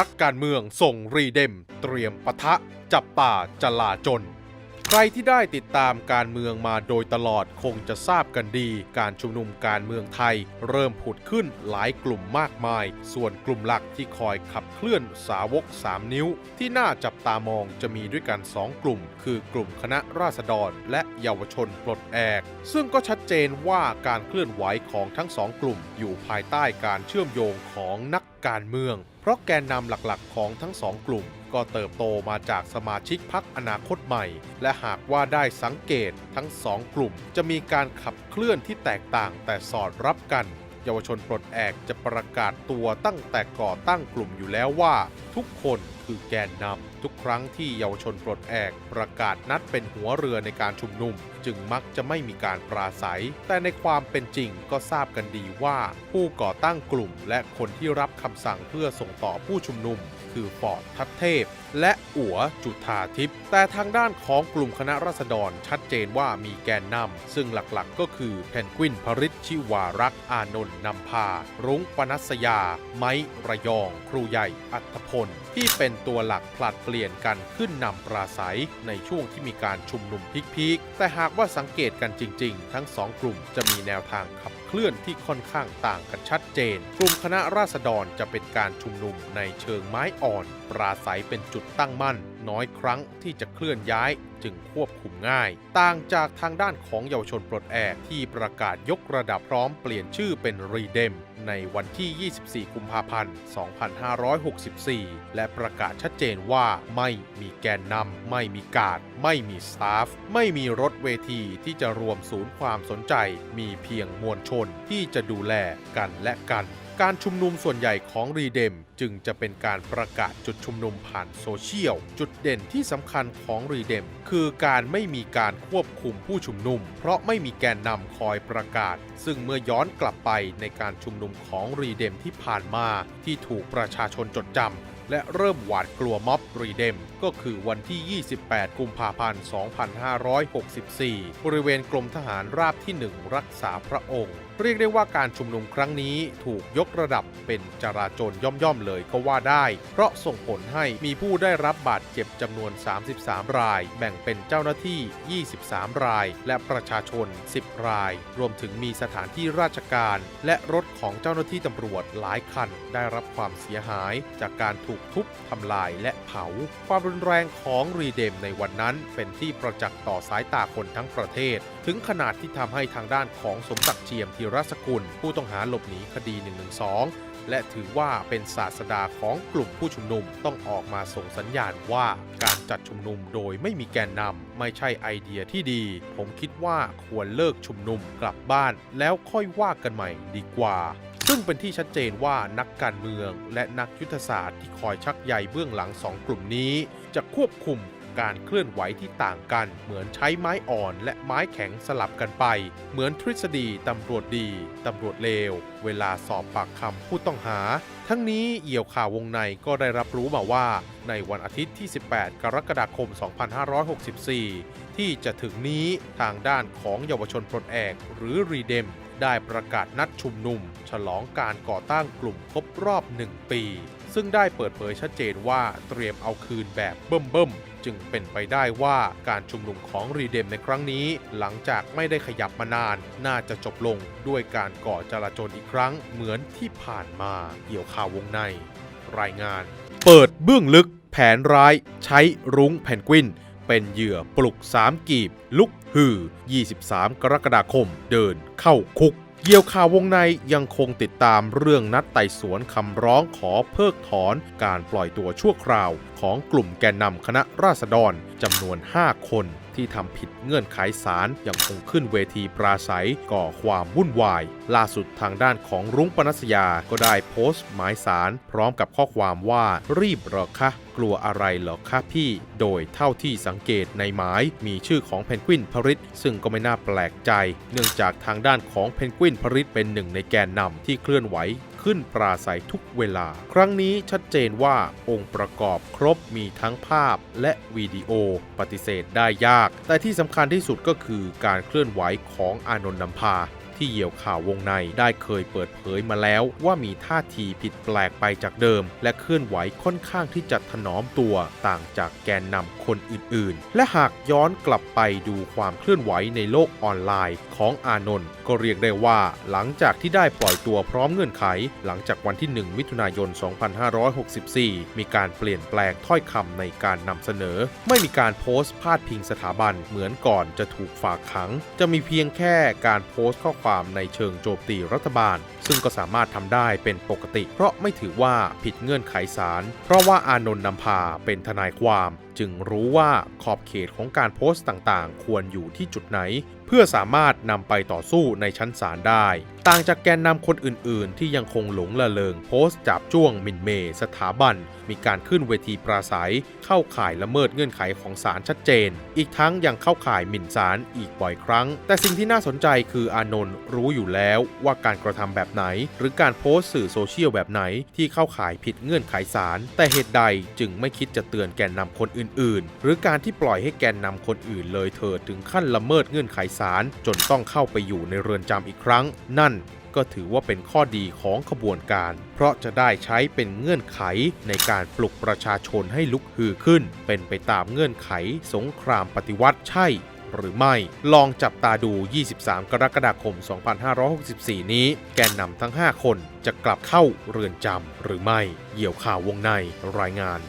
นักการเมืองส่งรีเดม เตรียมปะทะ จับตาจลาจน ใครที่ได้ติดตามการเมืองมาโดยตลอดคงจะทราบกันดี การชุมนุมการเมืองไทย เริ่มผุดขึ้นหลายกลุ่มมากมาย ส่วนกลุ่มหลักที่คอยขับเคลื่อนสาวก 3 นิ้ว ที่น่าจับตามองจะมีด้วยกัน 2 กลุ่ม คือกลุ่มคณะราษฎร และเยาวชนปลดแอก ซึ่งก็ชัดเจนว่าการเคลื่อนไหวของทั้งสองกลุ่ม อยู่ภายใต้การเชื่อมโยงของนักการเมือง เพราะแกนนำหลักๆ ของทั้งสองกลุ่ม ก็เติบโตมาจากสมาชิกพักอนาคตใหม่ และหากว่าได้สังเกตทั้งสองกลุ่ม จะมีการขับเคลื่อนที่แตกต่างแต่สอดรับกันเยาวชนปลดแอกจะประกาศตัวตั้งแต่ก่อตั้งกลุ่มอยู่แล้วว่า ทุกคนคือแกนนำทุกครั้งที่เยาวชนปลดแอกประกาศนัดเป็นหัวเรือในการชุมนุม จึงมักจะไม่มีการปราศัย แต่ในความเป็นจริงก็ทราบกันดีว่า ผู้ก่อตั้งกลุ่มและคนที่รับคำสั่งเพื่อส่งต่อผู้ชุมนุม คือฟอร์ดทัพเทพ และอัวจุธาทิพย์แต่ทางด้านของกลุ่มคณะรัษฎรชัดเจนว่ามีแกนนำซึ่งหลักๆ ก็คือเพนกวินพริชชิวารักษ์อานนท์นำพา รุ้งปนัสยา ไม้ระยอง ครูใหญ่อัธพล ที่เป็นตัวหลักผลัดเปลี่ยนกันขึ้นนำปราศัยในช่วงที่มีการชุมนุมพีคๆแต่หากว่าสังเกตกันจริง ๆ ทั้งสองกลุ่มจะมีแนวทางขับเคลื่อนที่ค่อนข้างต่างกันชัดเจน กลุ่มคณะราษฎรจะเป็นการชุมนุมในเชิงไม้อ่อนปราศัยเป็นจุดตั้งมั่น น้อยครั้งที่จะเคลื่อนย้ายจึงควบคุมง่าย ต่างจากทางด้านของเยาวชนปลดแอกที่ประกาศยกระดับพร้อมเปลี่ยนชื่อเป็นรีเดมในวันที่ 24 กุมภาพันธ์ 2564 และประกาศชัดเจนว่าไม่มีแกนนำไม่มีกาด ไม่มีสตาฟ ไม่มีรถเวทีที่จะรวมศูนย์ความสนใจ มีเพียงมวลชนที่จะดูแลกันและกัน การชุมนุมส่วนใหญ่ของรีเดมจึงจะเป็นการประกาศจุดชุมนุมผ่านโซเชียล จุดเด่นที่สำคัญของรีเดมคือการไม่มีการควบคุมผู้ชุมนุม เพราะไม่มีแกนนำคอยประกาศ ซึ่งเมื่อย้อนกลับไปในการชุมนุมของรีเดมที่ผ่านมาที่ถูกประชาชนจดจำและเริ่มหวาดกลัวม็อบรีเดม ก็คือวันที่ 28 กุมภาพันธ์ 2564 บริเวณกรมทหารราบที่ 1 รักษาพระองค์ เรียกได้ว่าการชุมนุมครั้งนี้ถูกยกระดับเป็นจราจรย่อมๆเลยก็ว่าได้ เพราะส่งผลให้มีผู้ได้รับบาดเจ็บจำนวน 33 ราย แบ่งเป็นเจ้าหน้าที่ 23 ราย และประชาชน 10 ราย รวมถึงมีสถานที่ราชการ และรถของเจ้าหน้าที่ตำรวจหลายคันได้รับความเสียหาย จากการถูกทุบทำลายและเผาความรุนแรงของรีเดมในวันนั้นเป็นที่ประจักษ์ต่อสายตาคนทั้งประเทศ ถึงขนาดที่ทำให้ทางด้านของสมศักดิ์เจียมธีรสกุล ผู้ต้องหาหลบหนีคดี 112 และถือว่าเป็นศาสดาของกลุ่มผู้ชุมนุมต้องออกมาส่งสัญญาณว่าการจัดชุมนุมโดยไม่มีแกนนำไม่ใช่ไอเดียที่ดี ผมคิดว่าควรเลิกชุมนุมกลับบ้าน แล้วค่อยว่ากันใหม่ดีกว่า ซึ่งเป็นที่ชัดเจนว่านักการเมืองและนักยุทธศาสตร์ที่คอยชักใยเบื้องหลังสองกลุ่มนี้ จะควบคุมการเคลื่อนไหวที่ต่างกัน เหมือนใช้ไม้อ่อนและไม้แข็งสลับกันไป เหมือนทฤษฎีตำรวจดีตำรวจเลว เวลาสอบปากคำผู้ต้องหา ทั้งนี้เอี่ยวข่าววงในก็ได้รับรู้มาว่า ในวันอาทิตย์ที่ 18 กรกฎาคม 2564 ที่จะถึงนี้ทางด้านของเยาวชนปลดแอกหรือรีเดม ได้ประกาศนัดชุมนุม ฉลองการก่อตั้งกลุ่มครบรอบ 1 ปี ซึ่งได้เปิดเผยชัดเจนว่าเตรียมเอาคืนแบบเบิ่มๆ จึงเป็นไปได้ว่าการชุมนุมของรีเดมในครั้งนี้ หลังจากไม่ได้ขยับมานาน น่าจะจบลงด้วยการก่อจลาจลอีกครั้งเหมือนที่ผ่านมาเกี่ยวข่าววงใน รายงาน เปิดเบื้องลึกแผนร้าย ใช้รุ้งแพนกวิน เป็นเหยื่อปลุก 3 กีบ ลุกหือ 23 กรกฎาคม เดินเข้าคุกเกี่ยวข่าววงในยังคงติดตามเรื่องนัดไต่สวนคำร้องขอเพิกถอนการปล่อยตัวชั่วคราวของกลุ่มแกนนำคณะราษฎรจำนวน 5 คน ที่ทำผิดเงื่อนไขศาลยังคงขึ้นเวทีปราศัยก่อความวุ่นวาย ล่าสุดทางด้านของรุ้งปนัสยาก็ได้โพสต์หมายสารพร้อมกับข้อความว่ารีบหรอคะกลัวอะไรเหรอคะพี่ โดยเท่าที่สังเกตในหมายมีชื่อของเพนกวินพริตซึ่งก็ไม่น่าแปลกใจ เนื่องจากทางด้านของเพนกวินพริตเป็นหนึ่งในแกนนำที่เคลื่อนไหว ขึ้นปราศัยทุกเวลา ครั้งนี้ชัดเจนว่าองค์ประกอบครบมีทั้งภาพและวิดีโอปฏิเสธได้ยาก แต่ที่สำคัญที่สุดก็คือการเคลื่อนไหวของอานนท์นำพา ที่เหยี่ยวข่าววงในได้เคยเปิดเผยมาแล้ว ว่ามีท่าทีผิดแปลกไปจากเดิม และเคลื่อนไหวค่อนข้างที่จะถนอมตัวต่างจากแกนนำคนอื่นๆ และหากย้อนกลับไปดูความเคลื่อนไหวในโลกออนไลน์ของอานนท์ก็เรียกได้ว่าหลังจากที่ได้ปล่อยตัวพร้อมเงื่อนไข หลังจากวันที่ 1 มิถุนายน 2564 มีการเปลี่ยนแปลงถ้อยคำในการนำเสนอ ไม่มีการโพสต์พาดพิงสถาบันเหมือนก่อนจะถูกฝากขัง จะมีเพียงแค่การโพสต์ข้อความในเชิงโจมตีรัฐบาล ซึ่งก็สามารถทำได้เป็นปกติ เพราะไม่ถือว่าผิดเงื่อนไขศาลเพราะว่าอานนท์นำพาเป็นทนายความ จึงรู้ว่าขอบเขตของการโพสต์ต่างๆ ควรอยู่ที่จุดไหน พื่อสามารถนำไปต่อสู้ในชั้นศาลได้ ต่างจากแกนนำคนอื่น ๆ ที่ยังคงหลงละเลงโพสต์จับจ้วงมินเมย์สถาบัน มีการขึ้นเวทีปราศัย เข้าข่ายละเมิดเงื่อนไขของศาลชัดเจน อีกทั้งยังเข้าข่ายหมิ่นศาลอีกบ่อยครั้ง แต่สิ่งที่น่าสนใจคืออานนท์รู้อยู่แล้วว่าการกระทำแบบไหน หรือการโพสต์สื่อโซเชียลแบบไหนที่เข้าข่ายผิดเงื่อนไขศาลแต่เหตุใดจึงไม่คิดจะเตือนแกนนำคนอื่น ๆ หรือการที่ปล่อยให้แกนนำคนอื่นเลยเถิดถึงขั้นละเมิดเงื่อนไขศาลจนต้องเข้าไปอยู่ในเรือนจำอีกครั้ง นั่นก็ถือว่าเป็นข้อดีของขบวนการ เพราะจะได้ใช้เป็นเงื่อนไขในการปลุกประชาชนให้ลุกฮือขึ้น เป็นไปตามเงื่อนไขสงครามปฏิวัติใช่หรือไม่ ลองจับตาดู 23 กรกฎาคม 2564 นี้ แกนนำทั้ง 5 คนจะกลับเข้าเรือนจำหรือไม่ เหี่ยวข่าววงในรายงาน